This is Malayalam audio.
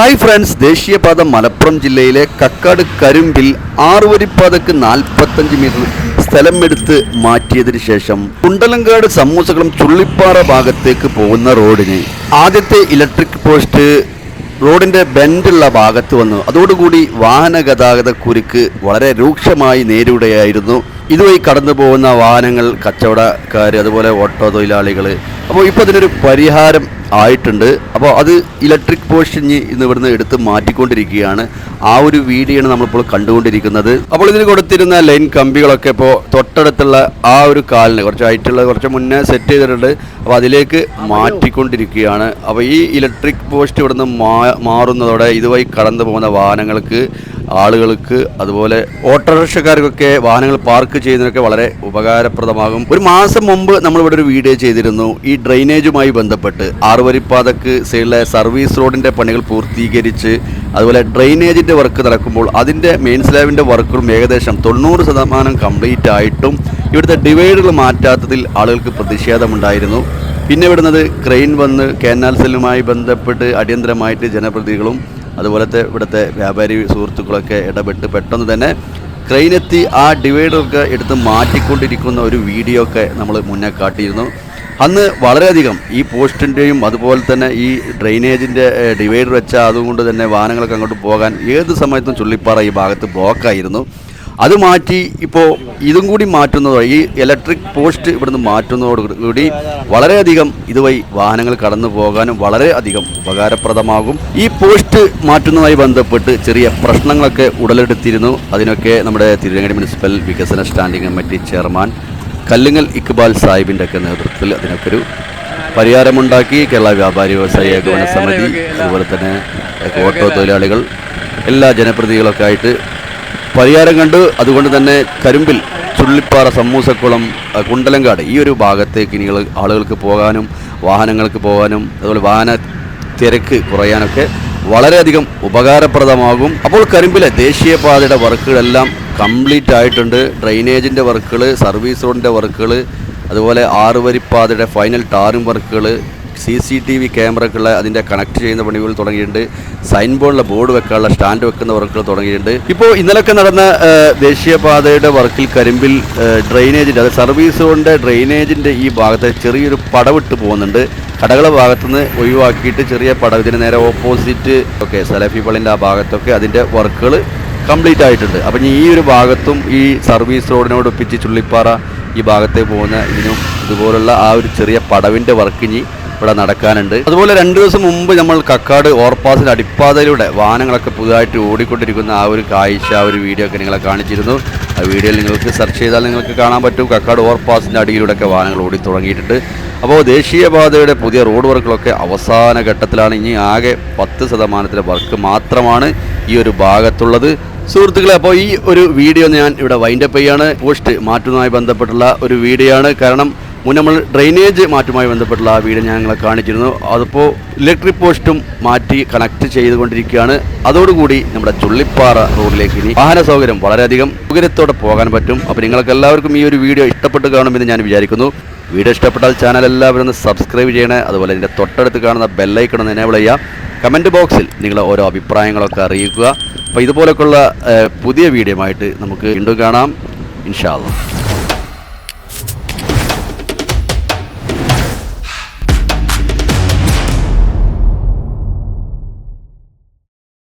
ഹായ് ഫ്രണ്ട്സ് ദേശീയപാത മലപ്പുറം ജില്ലയിലെ കക്കാട് കരുമ്പിൽ ആറുവരിപ്പാതക്ക് നാൽപ്പത്തഞ്ച് മീറ്റർ സ്ഥലം എടുത്ത് മാറ്റിയതിനു ശേഷം കുണ്ടലങ്കാട് സമൂസകളും ചുള്ളിപ്പാറ ഭാഗത്തേക്ക് പോകുന്ന റോഡിന് ആദ്യത്തെ ഇലക്ട്രിക് പോസ്റ്റ് റോഡിന്റെ ബെൻഡുള്ള ഭാഗത്ത് വന്നു. അതോടുകൂടി വാഹന ഗതാഗത കുരുക്ക് വളരെ രൂക്ഷമായി നേരിടുകയായിരുന്നു. ഇതുവഴി കടന്നു പോകുന്ന വാഹനങ്ങൾ കച്ചവടക്കാർ അതുപോലെ ഓട്ടോ തൊഴിലാളികൾ അപ്പോൾ ഇപ്പോൾ അതിനൊരു പരിഹാരം ആയിട്ടുണ്ട്. അപ്പോൾ അത് ഇലക്ട്രിക് പോഷൻ ഇനി ഇന്ന് ഇവിടുന്ന് എടുത്ത് മാറ്റിക്കൊണ്ടിരിക്കുകയാണ്. ആ ഒരു വീഡിയോ ആണ് നമ്മളിപ്പോൾ കണ്ടുകൊണ്ടിരിക്കുന്നത്. അപ്പോൾ ഇതിന് കൊടുത്തിരുന്ന ലൈൻ കമ്പികളൊക്കെ ഇപ്പോൾ തൊട്ടടുത്തുള്ള ആ ഒരു കാലിന് കുറച്ച് ആയിട്ടുള്ള കുറച്ച് മുന്നേ സെറ്റ് ചെയ്തിട്ടുണ്ട്. അപ്പോൾ അതിലേക്ക് മാറ്റിക്കൊണ്ടിരിക്കുകയാണ്. അപ്പോൾ ഈ ഇലക്ട്രിക് പോസ്റ്റ് ഇവിടുന്ന് മാറുന്നതോടെ ഇതുവഴി കടന്നു പോകുന്ന വാഹനങ്ങൾക്ക് ആളുകൾക്ക് അതുപോലെ ഓട്ടോറിക്ഷക്കാർക്കൊക്കെ വാഹനങ്ങൾ പാർക്ക് ചെയ്യുന്നതിനൊക്കെ വളരെ ഉപകാരപ്രദമാകും. ഒരു മാസം മുമ്പ് നമ്മളിവിടെ ഒരു വീഡിയോ ചെയ്തിരുന്നു. ഈ ഡ്രെയിനേജുമായി ബന്ധപ്പെട്ട് ആറുവരിപ്പാതക്ക് സൈഡിലെ സർവീസ് റോഡിന്റെ പണികൾ പൂർത്തീകരിച്ച് അതുപോലെ ഡ്രെയിനേജിന്റെ വർക്ക് നടക്കുമ്പോൾ അതിന്റെ മെയിൻ സ്ലാബിന്റെ വർക്കുകളും ഏകദേശം തൊണ്ണൂറ് ശതമാനം കംപ്ലീറ്റ് ആയിട്ടും ഇവിടുത്തെ ഡിവൈഡുകൾ മാറ്റാത്തതിൽ ആളുകൾക്ക് പ്രതിഷേധമുണ്ടായിരുന്നു. പിന്നെ വിടുന്നത് ക്രെയിൻ വന്ന് കാനാൽ സെല്ലുമായി ബന്ധപ്പെട്ട് അടിയന്തരമായിട്ട് ജനപ്രതിനിധികളും അതുപോലത്തെ ഇവിടുത്തെ വ്യാപാരി സുഹൃത്തുക്കളൊക്കെ ഇടപെട്ട് പെട്ടെന്ന് തന്നെ ക്രെയിനെത്തി ആ ഡിവൈഡറൊക്കെ എടുത്ത് മാറ്റിക്കൊണ്ടിരിക്കുന്ന ഒരു വീഡിയോ ഒക്കെ നമ്മൾ മുന്നേ കാട്ടിയിരുന്നു. അന്ന് വളരെയധികം ഈ പോസ്റ്റിന്റെയും അതുപോലെ തന്നെ ഈ ഡ്രെയിനേജിന്റെ ഡിവൈഡർ വെച്ച അതുകൊണ്ട് തന്നെ വാഹനങ്ങളൊക്കെ അങ്ങോട്ട് പോകാൻ ഏത് സമയത്തും ചുള്ളിപ്പാറ ഈ ഭാഗത്ത് ബ്ലോക്കായിരുന്നു അത് മാറ്റി ഇപ്പോൾ ഇതും കൂടി മാറ്റുന്നതോ ഈ ഇലക്ട്രിക് പോസ്റ്റ് ഇവിടുന്ന് മാറ്റുന്നതോടുകൂടി വളരെയധികം ഇതുവഴി വാഹനങ്ങൾ കടന്നു പോകാനും വളരെയധികം ഉപകാരപ്രദമാകും. ഈ പോസ്റ്റ് മാറ്റുന്നതുമായി ബന്ധപ്പെട്ട് ചെറിയ പ്രശ്നങ്ങളൊക്കെ ഉടലെടുത്തിരുന്നു. അതിനൊക്കെ നമ്മുടെ തിരുവനങ്ങാടി മുനിസിപ്പൽ വികസന standing committee chairman Kallungal Iqbal സാഹിബിന്റെ ഒക്കെ നേതൃത്വത്തിൽ അതിനൊക്കെ ഒരു പരിഹാരമുണ്ടാക്കി. കേരള വ്യാപാരി വ്യവസായ ഏകോപന സമിതി അതുപോലെ തന്നെ ഓട്ടോ തൊഴിലാളികൾ എല്ലാ ജനപ്രതിനിധികളൊക്കെ ആയിട്ട് പരിഹാരം കണ്ട് അതുകൊണ്ട് തന്നെ കരിമ്പിൽ ചുള്ളിപ്പാറ സമൂസക്കുളം കുണ്ടലങ്കാട് ഈ ഒരു ഭാഗത്തേക്ക് ഇനി ആളുകൾക്ക് പോകാനും വാഹനങ്ങൾക്ക് പോകാനും അതുപോലെ വാഹന തിരക്ക് കുറയാനൊക്കെ വളരെയധികം ഉപകാരപ്രദമാകും. അപ്പോൾ കരിമ്പിലെ ദേശീയപാതയുടെ വർക്കുകളെല്ലാം കംപ്ലീറ്റ് ആയിട്ടുണ്ട്. ഡ്രൈനേജിന്റെ വർക്കുകൾ സർവീസ് റോഡിന്റെ വർക്കുകൾ അതുപോലെ ആറുവരിപ്പാതയുടെ ഫൈനൽ ടാറിംഗ് വർക്കുകൾ സി സി ടി വി ക്യാമറക്കുള്ള അതിന്റെ കണക്ട് ചെയ്യുന്ന പണികൾ തുടങ്ങിയിട്ടുണ്ട്. സൈൻ ബോർഡിലെ ബോർഡ് വെക്കാനുള്ള സ്റ്റാൻഡ് വെക്കുന്ന വർക്കുകൾ തുടങ്ങിയിട്ടുണ്ട്. ഇപ്പോൾ ഇന്നലൊക്കെ നടന്ന ദേശീയപാതയുടെ വർക്കിൽ കരിമ്പിൽ ഡ്രെയിനേജിന്റെ അത് സർവീസ് കൊണ്ട് ഡ്രെയിനേജിന്റെ ഈ ഭാഗത്ത് ചെറിയൊരു പടവിട്ട് പോകുന്നുണ്ട്. കടകളെ ഭാഗത്തുനിന്ന് ഒഴിവാക്കിയിട്ട് ചെറിയ പടവ്. ഇതിന് നേരെ ഓപ്പോസിറ്റ് ഒക്കെ സലഫി പള്ളിന്റെ ആ ഭാഗത്തൊക്കെ അതിന്റെ വർക്കുകൾ കംപ്ലീറ്റ് ആയിട്ടുണ്ട്. അപ്പം ഈ ഒരു ഭാഗത്തും ഈ സർവീസ് റോഡിനോട് ഒപ്പിച്ച് ചുള്ളിപ്പാറ ഈ ഭാഗത്തേക്ക് പോകുന്ന ഇതിനും ഇതുപോലുള്ള ആ ഒരു ചെറിയ പടവിന്റെ വർക്ക് ഇനി ഇവിടെ നടക്കാനുണ്ട്. അതുപോലെ രണ്ട് ദിവസം മുമ്പ് നമ്മൾ കക്കാട് ഓർപ്പാസിന്റെ അടിപ്പാതയിലൂടെ വാഹനങ്ങളൊക്കെ പുതുതായിട്ട് ഓടിക്കൊണ്ടിരിക്കുന്ന ആ ഒരു കാഴ്ച ആ ഒരു വീഡിയോ ഒക്കെ നിങ്ങളെ കാണിച്ചിരുന്നു. ആ വീഡിയോയിൽ നിങ്ങൾക്ക് സെർച്ച് ചെയ്താൽ നിങ്ങൾക്ക് കാണാൻ പറ്റും. കക്കാട് ഓവർപാസിന്റെ അടിയിലൂടെയൊക്കെ വാഹനങ്ങൾ ഓടി തുടങ്ങിയിട്ടുണ്ട്. അപ്പോൾ ദേശീയപാതയുടെ പുതിയ റോഡ് വർക്കുകളൊക്കെ അവസാന ഘട്ടത്തിലാണ്. ഇനി ആകെ പത്ത് ശതമാനത്തിലെ വർക്ക് മാത്രമാണ് ഈ ഒരു ഭാഗത്തുള്ളത്. സുഹൃത്തുക്കളെ അപ്പോൾ ഈ ഒരു വീഡിയോ ഞാൻ ഇവിടെ വൈൻഡപ്പ് ചെയ്യാണ്. പോസ്റ്റ് മാറ്റുന്നതുമായി ബന്ധപ്പെട്ടുള്ള ഒരു വീഡിയോ ആണ്. കാരണം മുൻ നമ്മൾ ഡ്രെയിനേജ് മാറ്റുമായി ബന്ധപ്പെട്ടുള്ള ആ വീട് ഞാൻ നിങ്ങളെ കാണിച്ചിരുന്നു. അതിപ്പോൾ ഇലക്ട്രിക് പോസ്റ്റും മാറ്റി കണക്ട് ചെയ്തുകൊണ്ടിരിക്കുകയാണ്. അതോടുകൂടി നമ്മുടെ ചുള്ളിപ്പാറ റോഡിലേക്ക് ഇനി വാഹന സൗകര്യം വളരെയധികം സൗകര്യത്തോടെ പോകാൻ പറ്റും. അപ്പോൾ നിങ്ങൾക്ക് എല്ലാവർക്കും ഈ ഒരു വീഡിയോ ഇഷ്ടപ്പെട്ട് കാണുമെന്ന് ഞാൻ വിചാരിക്കുന്നു. വീഡിയോ ഇഷ്ടപ്പെട്ടാൽ ചാനൽ എല്ലാവരും ഒന്ന് സബ്സ്ക്രൈബ് ചെയ്യണേ. അതുപോലെ ഇതിന്റെ തൊട്ടടുത്ത് കാണുന്ന ബെല്ലൈക്കൺ ഒന്ന് എനേബിൾ ചെയ്യുക. കമന്റ് ബോക്സിൽ നിങ്ങളെ ഓരോ അഭിപ്രായങ്ങളൊക്കെ അറിയിക്കുക. അപ്പോൾ ഇതുപോലൊക്കെയുള്ള പുതിയ വീഡിയോ ആയിട്ട് നമുക്ക് വീണ്ടും കാണാം. ഇൻഷാല്ല